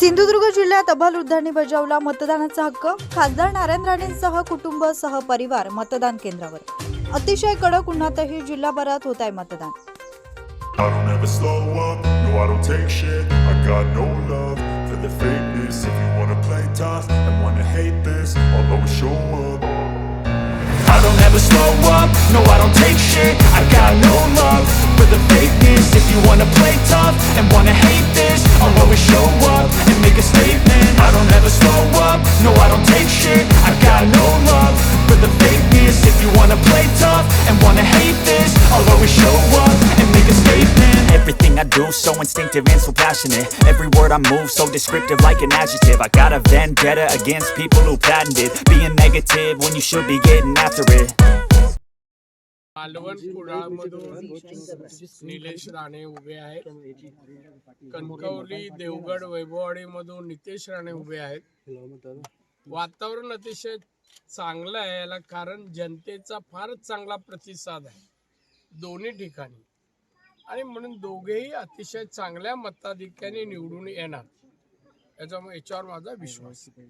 सिंधुदुर्ग जिल्ह्यात अभलवृद्धांनी बजावला मतदानाचा हक्क. खासदार नारायण राणेंसह कुटुंब सह परिवार मतदान केंद्रावर. अतिशय कडक उन्हातही जिल्हाभरात होत आहे मतदान I don't ever slow up, no I Everything I do so instinctive and so passionate Every word I move so descriptive like an adjective I got a vendetta against people who patented Being negative when you should be getting after it Malvan कुडाळमधून Nilesh Rane उभे आहेत कणकवली देवगड वैभववाडीमधून नितेश राणे उभे आहेत वातावरण अतिशय चांगलं आहे याला कारण जनतेचा फारच चांगला प्रतिसाद आहे दोन्ही ठिकाणी आणि म्हणून दोघेही अतिशय चांगल्या मताधिक्याने निवडून येणार याच्यामुळे याच्यावर माझा विश्वास आहे.